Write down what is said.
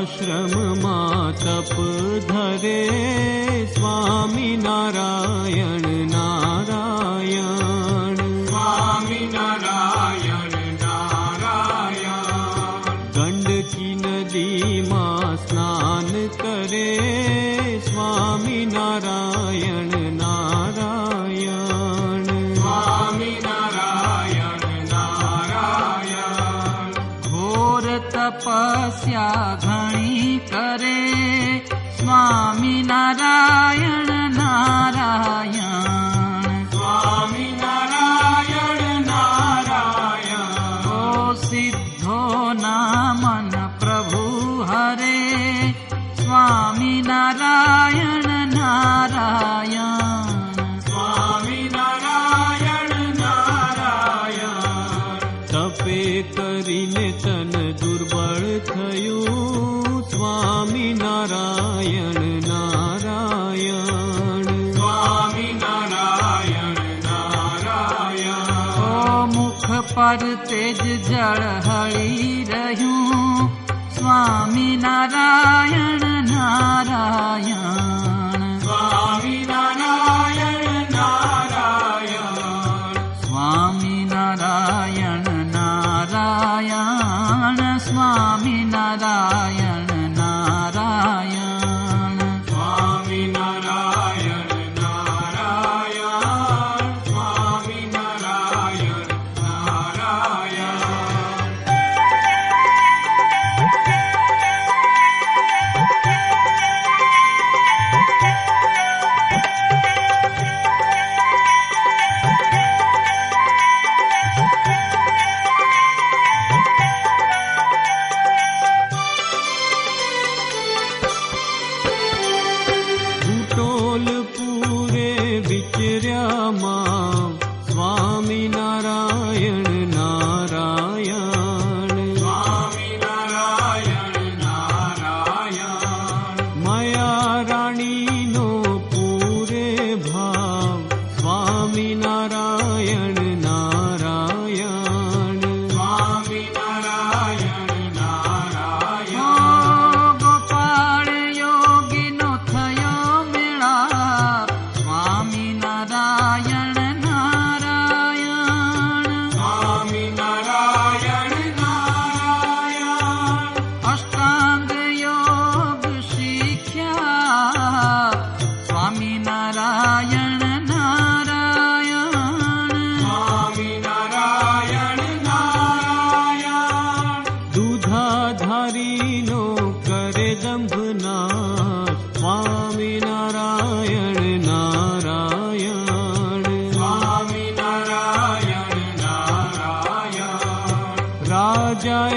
आश्रममा तप धरे स्वामी नारायण नारायण। स्वामी नारायण नारायण। गण्डकी नदीमा स्नान करे स्वामी नारायण तपस्या घणी करे। स्वामी नारायण नारायण। स्वामी नारायण नारायण। ओ सिद्धो नामन प्रभु हरे। स्वामी नारायण नारायण। स्वामी नारायण नारायण। तपे तर् तेज जी स्वामी नारायण नारायण। camino ी नो करेदम्भना मा नारायण नारायण। मा नारायण राजा